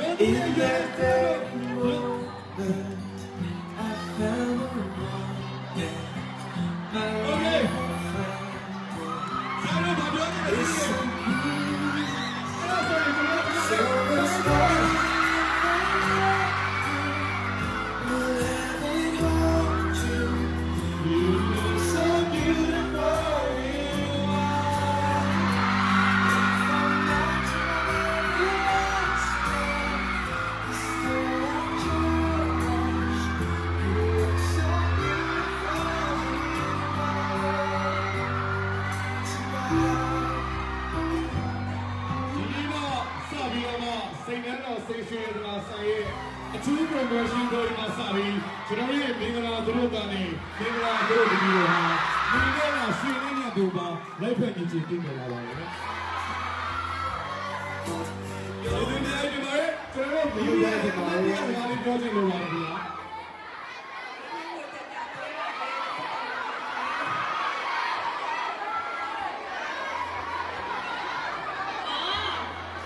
Beni getir အထူး promotion တို့ဒီမှာစပြီးကျွန်တော်ရဲ့မင်္ဂလာသူတို့ကနေမင်္ဂလာသူတို့ဒီလိုဟာဒီနေ့ကရွှေလင်းမြတ်သူပါလိုက်ဖက်နေချင်ပြင်နေလာပါမယ်နော်ဒီနေ့ဒီမှာကျွန်တော်တို့ဒီနေ့ဒီမှာလည်းပြောချင်လို့ပါဗျာ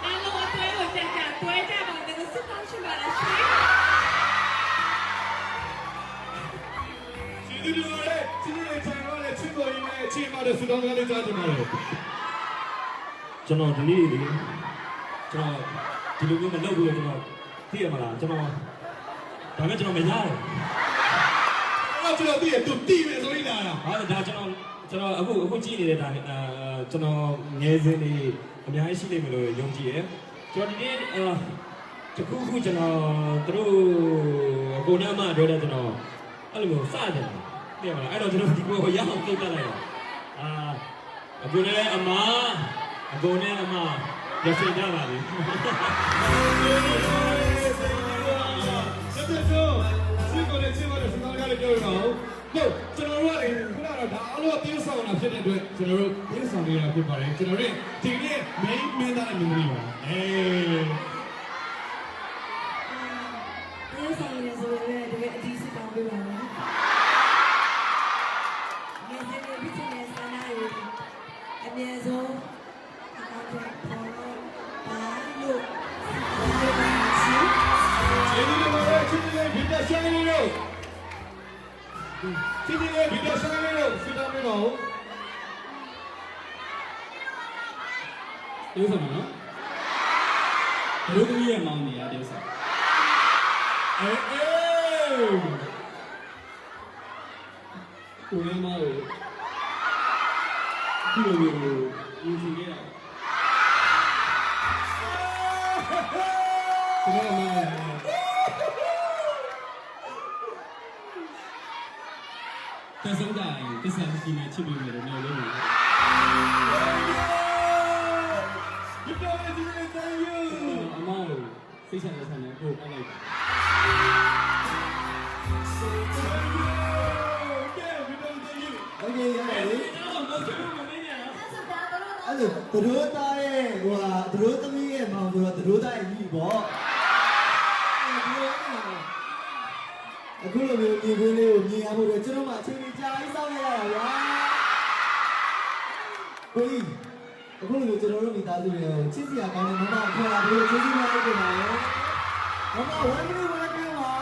အားလုံးအသွေးကို နဲ့အချိန်မှတဲ့စတောင်းကားလေးကြားချင်ပါတယ်ကျွန်တော်ဒီနေ့လေကျွန်တော်ဒီလိုမျိုးမလုပ်ဘူးလေကျွန်တော်သိရမလားကျွန်တော်ဒါမဲ့ကျွန်တော်မရတယ်အဲ့တော့ကျွန်တော်သိရသူတီးမယ်ဆိုရင်လာတာဟာဒါကျွန်တော်ကျွန်တော်အခုအခုကြည့်နေတဲ့ဒါအာကျွန်တော်ငယ်စဉ်နေအများကြီးရှိနေမလို့ယုံကြည်ရယ်ကျွန်တော်ဒီနေ့အာတခုခုကျွန်တော်တို့အကိုနာမပြောတဲ့ကျွန်တော်အဲ့လိုမျိုးစတယ်သိရမလားအဲ့တော့ကျွန်တော်ဒီကိုရအောင်ပြုတ်တက်လိုက်တာ အာအကိုနဲ့အမအကိုနဲ့အမရရှိကြပါပြီဆက်တဲ့တော့စီကိုလည်းချင်းပါတဲ့စတောင်းကားလေးပြောရအောင်ဟုတ်ကျွန်တော်တို့ကလေခုနကတော့ဒါအားလုံးတင်းဆောင်တာဖြစ်တဲ့အတွက်ကျွန်တော်တို့တင်းဆောင်နေတာဖြစ်ပါတယ်ကျွန်တော်တို့ဒီနေ့ main မင်းသားအမြင်ကြီးပါအေးဒီဆောင်ရည်ဆိုရင်တကယ်အကြီးစစ်တောင်းပေးပါမယ် ချစ်တဲ့ဗီဒီယိုဆိုင်လေးတို့စတောင်းပေးပါဦးဒီဥစ္စာနော်ဘလို့သမီးရဲ့မောင်နေရတဲ့ဥစ္စာအေးအေးကိုရင်းမကိုဒီလိုမျိုးယူစီခဲ့တာကျွန်တော်မှ တဆုံးတိုင်းတစ္ဆာရှိနေချစ်ပြီးမယ်လို့မျိုးလို့ ဒီတော့ဒီနေ့တန်ယူ အမကိုစိတ်ဆန္ဒဆန္ဒကိုအပ်လိုက်တာ ကဲဗီဒီယိုတန်ယူ โอเคရတယ်လေ တော့မဟုတ်ဘူးမင်းညာ အဲ့လိုသတို့သားရဲ့ဟိုဟာသတို့သမီးရဲ့မောင်ဆိုတော့သတို့သားရဲ့ညီပေါ့ အခုလိုမျိုးညီကိုလေးကိုမြင်ရဖို့တော့ကျွန်တော်မှအချိန်ကြီးကြာကြီးစောင့်နေရတာဗျာကိုကြီးအခုလိုမျိုးကျွန်တော်တို့မိသားစုတွေကိုချစ်စရာကောင်းတဲ့မမခေါ်လာပြီးကျေးဇူးများတင်ပါတယ်မမဝမ်းကြီးဝမ်းကြီးပါ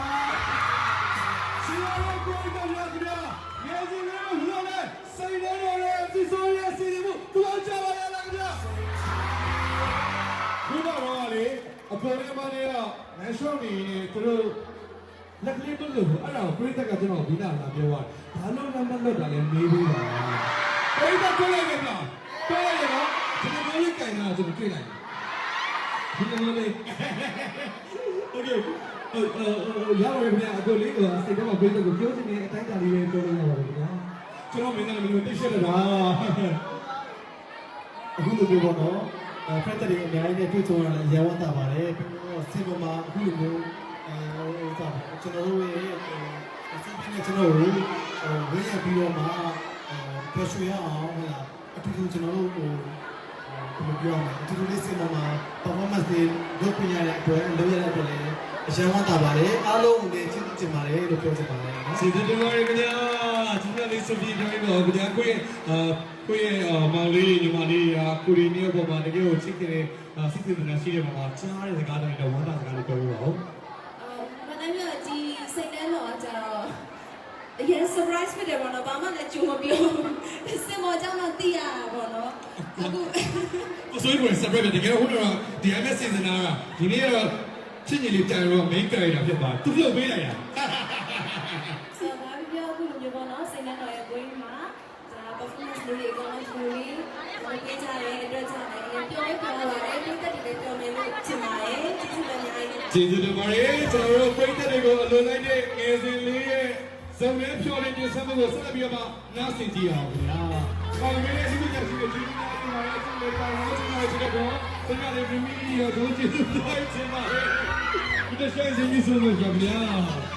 စီရောကိုကိုရကြရငယ်စီလေးကိုလှော်လဲစိတ်လေးတွေစီစိုးရစီမှုတူအောင်ကြပါရလားဗျာခုတော့လေအပေါ်ထဲမှာနေတော့နန်ရှောင်းနေနေသူတို့ လက်ကလေးတို့လို့အဲ့ဒါကိုပြိတက်ကကျွန်တော်ဒီနာလာပြောတာဘာလို့နံပါတ်လောက်တာလဲမေးပေးပါပြိတက်တွေ့လိုက်ကြလားတွေ့လိုက်ရောကျွန်တော်လေးကြိုင်တာကျွန်တော်တွေ့လိုက်ဒီလိုလေး โอเคเออเออရပါတယ်ခင်ဗျာအခုလေးကစိတ်ထဲမှာပြည့်တဲ့ကိုပြောချင်တဲ့အတိုင်းအတာလေးပဲပြောလို့ရပါတယ်ခင်ဗျာကျွန်တော်မင်းသားမျိုးတိတ်ရှက်တာ အခုလိုမျိုးပေါ့နော်အဲဖက်တရီအများကြီးနဲ့တွေ့ကြုံရတာရဲဝတ်တာပါတယ်ပြီးတော့စင်ပေါ်မှာအခုလိုမျိုး အဲဟိုသာကျွန်တော်တို့ရဲ့အစိပ်နဲ့ကျွန်တော်တို့ဟိုဝေးရပြီးတော့မှအဲပျော်ရွှင်ရအောင်ဟုတ်လားအတူတူကျွန်တော်တို့ဟိုဘယ်လိုပြောရမလဲအတူတူလေးစင်ပေါ်မှာ performance တွေလုပ်ပြရတဲ့အတွက်လုပ်ရတဲ့အတွက်လည်းအရန်ဝတ်တာပါတယ်အားလုံးကိုလည်းချစ်ချင်ပါတယ်လို့ပြောချင်ပါတယ်နော်စီတူတူပါရခင်ဗျာကျေးဇူးလေးဆိုပြီးပြောရတော့ဗျာကိုရဲ့အာကိုရဲ့မောင်လေးညီမလေးရာကိုရီနီယောပေါ်မှာတကယ်ကိုချစ်ကြတဲ့စိတ်သွင်းရှိတဲ့မှာကြားတဲ့စကားတွေတော့ဝမ်းသာစကားတွေပြောပြပါဦး surprise ဖြစ်တယ်ပေါ့နော်ဘာမှလည်းကြိုမပြောဘူးစင်မောကြောင့်တော့သိရတာပေါ့နော်အခုကိုဆိုရင်ကိုစပရက်တကယ်ဟိုတော့ဒီ MS စီဇနာကဒီနေ့တော့ချစ်ညီလေးတိုင်တော့ main character ဖြစ်သွားသူပြုတ်ပေးလိုက်တာဆိုတော့ဘာပြောအခုလိုမျိုးပေါ့နော်စိတ်ထဲတော့ရဲ့ကိုင်းမှာဒါ performance လေးတွေအကုန်လုံးကိုလေးဘာပေးကြရဲအတွက်ကြတယ်ပြောပြောပါတယ်ပြည့်တက်တယ်ပြောမယ်လို့ချင်ပါတယ်ကျေးဇူးတင်ပါတယ်ကျေးဇူးတင်ပါတယ်ကျွန်တော်တို့ပရိသတ်တွေကိုအလွန်လိုက်တဲ့ငယ်စဉ်လေးရဲ့ ဇုံရဲဖြော်လေးတင်ဆက်မှုကိုဆက်လက်ပြီးတော့မှနားဆင်ကြည့်အောင်ဗျာ။ကောင်းပြီလေဒီလိုကြည့်ကြည့်ကြည့်နေပါရဲ့ဆက်လက်ပါတော့ကျွန်တော်တို့ကတော့ဆရာလေးမိမိရောဒုကျေးဇူးတော်ချင်ပါတယ်။ဒီတဲ့ဆိုင်စီဆိုလို့ကြဗျာ။